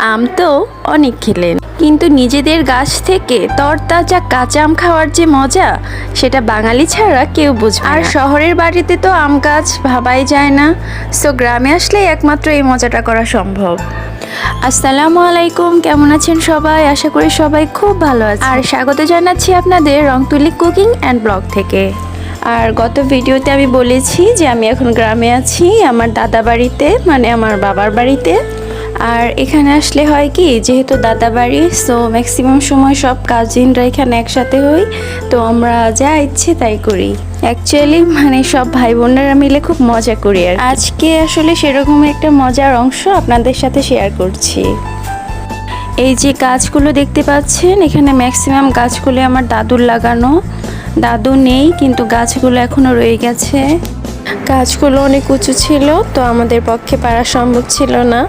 আম তো অনেক খেলেন। কিন্তু নিজেদের গাছ থেকে তরতাজা কাঁচা আম খাওয়ার যে মজা, সেটা বাঙালি ছাড়া কেউ বুঝবে আর শহরের বাড়িতে তো আম গাছ ভাবাই যায় না। সো গ্রামে আসলেই একমাত্র এই মজাটা করা সম্ভব। আসসালামু আলাইকুম, কেমন আছেন সবাই? আশা করি সবাই খুব ভালো আছে আর স্বাগত জানাচ্ছি আপনাদের রংতুলি কুকিং অ্যান্ড ব্লগ থেকে। আর গত ভিডিওতে আমি বলেছি যে আমি এখন গ্রামে আছি, আমার দাদা বাড়িতে মানে আমার বাবার বাড়িতে। আর এখানে আসলে হয় কি, যেহেতু দাদা বাড়ি সো ম্যাক্সিমাম সময় সব কাজিনরা এখানে একসাথে হই, তো আমরা যা ইচ্ছে তাই করি। অ্যাকচুয়ালি মানে সব ভাই বোনেরা মিলে খুব মজা করি আর আজকে আসলে সেরকম একটা মজার অংশ আপনাদের সাথে শেয়ার করছি। এই যে গাছগুলো দেখতে পাচ্ছেন, এখানে ম্যাক্সিমাম গাছগুলো আমার দাদুর লাগানো। দাদু নেই, কিন্তু গাছগুলো এখনও রয়ে গেছে। গাছগুলো অনেক উঁচু ছিল, তো আমাদের পক্ষে পারা সম্ভব ছিল না।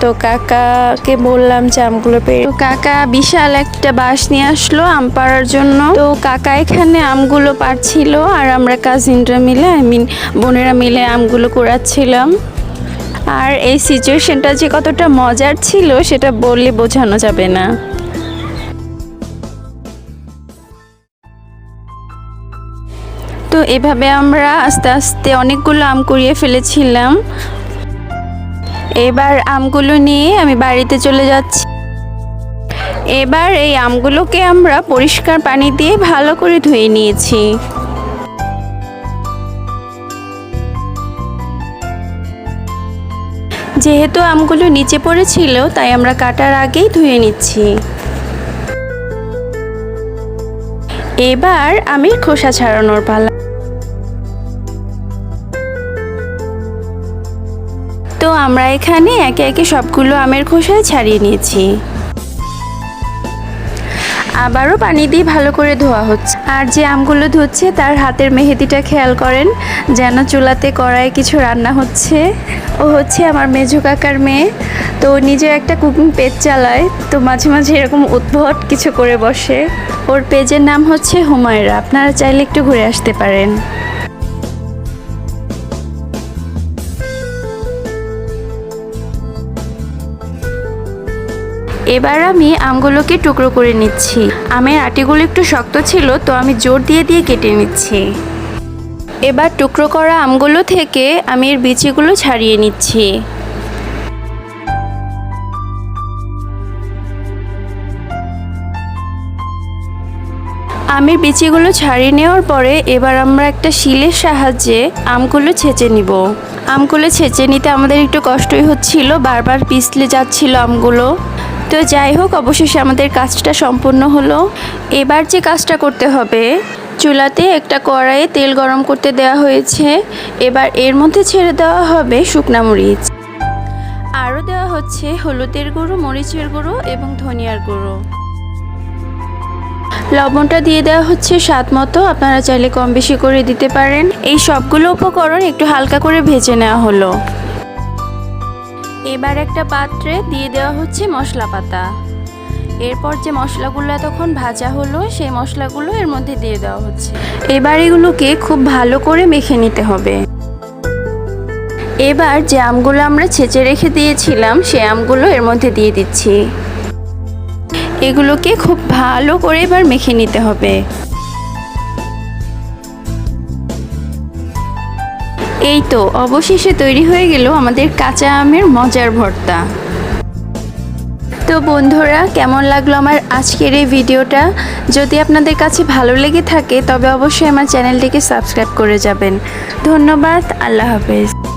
তো কাকাকে বললাম যে আমগুলো পেরে কাকা বিশাল একটা বাঁশ নিয়ে আসলো আম পাড়ার জন্য। তো কাকা এখানে আমগুলো পাড়ছিল আর আমরা কাজিনরা মিলে আই মিন বোনেরা মিলে আমগুলো কুড়াচ্ছিলাম। আর এই সিচুয়েশনটা যে কতটা মজার ছিল, সেটা বললে বোঝানো যাবে না। তো এভাবে আমরা আস্তে আস্তে অনেকগুলো আম কুড়িয়ে ফেলেছিলাম। এবার আমগুলো নিয়ে আমি বাড়িতে চলে যাচ্ছি। এবার এই আমগুলোকে আমরা পরিষ্কার পানি দিয়ে ভালো করে ধুয়ে নিয়েছি। যেহেতু আমগুলো নিচে পড়েছিল, তাই আমরা কাটার আগেই ধুয়ে নিচ্ছি। এবার আমি খোসা ছাড়ানোর পালা তো আমরা এখানে একে একে সবগুলো আমের খোসা ছাড়িয়ে নিয়েছি। আবারও পানি দিয়ে ভালো করে ধোয়া হচ্ছে। আর যে আমগুলো ধুচ্ছে, তার হাতের মেহেদিটা খেয়াল করেন, যেন চুলাতে কড়াই কিছু রান্না হচ্ছে। ও হচ্ছে আমার মেজু কাকার মেয়ে। তো নিজে একটা কুকিং পেজ চালায়, তো মাঝে মাঝে এরকম উদ্ভট কিছু করে বসে। ওর পেজের নাম হচ্ছে হুমায়রা। আপনারা চাইলে একটু ঘুরে আসতে পারেন। এবার আমি আমগুলোকে টুকরো করে নিচ্ছি। আমের আটিগুলো একটু শক্ত ছিল, তো আমি জোর দিয়ে দিয়ে কেটে নিচ্ছি। এবার টুকরো করা আমগুলো থেকে আমি এর বিচিগুলো ছাড়িয়ে নিচ্ছি। আমের বিচিগুলো ছাড়িয়ে নেওয়ার পরে এবার আমরা একটা শিলের সাহায্যে আমগুলো ছেঁচে নিব। আমগুলো ছেঁচে নিতে আমাদের একটু কষ্টই হচ্ছিল, বারবার পিছলে যাচ্ছিল আমগুলো। তো যাই হোক, অবশেষে আমাদের কাজটা সম্পূর্ণ হলো। এবার যে কাজটা করতে হবে, চুলাতে একটা কড়াইয়ে তেল গরম করতে দেওয়া হয়েছে। এবার এর মধ্যে ছেড়ে দেওয়া হবে শুকনা মরিচ। আরও দেওয়া হচ্ছে হলুদের গুঁড়ো, মরিচের গুঁড়ো এবং ধনিয়ার গুঁড়ো। লবণটা দিয়ে দেওয়া হচ্ছে স্বাদ মতো, আপনারা চাইলে কম বেশি করে দিতে পারেন। এই সবগুলো উপকরণ একটু হালকা করে ভেজে নেওয়া হলো। এবার একটা পাত্রে দিয়ে দেওয়া হচ্ছে মশলা পাতা। এরপর যে মশলাগুলো এতক্ষণ ভাজা হলো, সেই মশলাগুলো এর মধ্যে দিয়ে দেওয়া হচ্ছে। এবার এগুলোকে খুব ভালো করে মেখে নিতে হবে। এবার যে আমগুলো আমরা ছেঁচে রেখে দিয়েছিলাম, সে আমগুলো এর মধ্যে দিয়ে দিচ্ছি। এগুলোকে খুব ভালো করে এবার মেখে নিতে হবে। এই তো, অবশেষে তৈরি হয়ে গেল আমাদের কাঁচা আমের মজার ভর্তা। তো বন্ধুরা, কেমন লাগল আমার আজকের এই ভিডিওটা? যদি আপনাদের কাছে ভালো লেগে থাকে, তবে অবশ্যই আমার চ্যানেলটিকে সাবস্ক্রাইব করে যাবেন। ধন্যবাদ, আল্লাহ হাফেজ।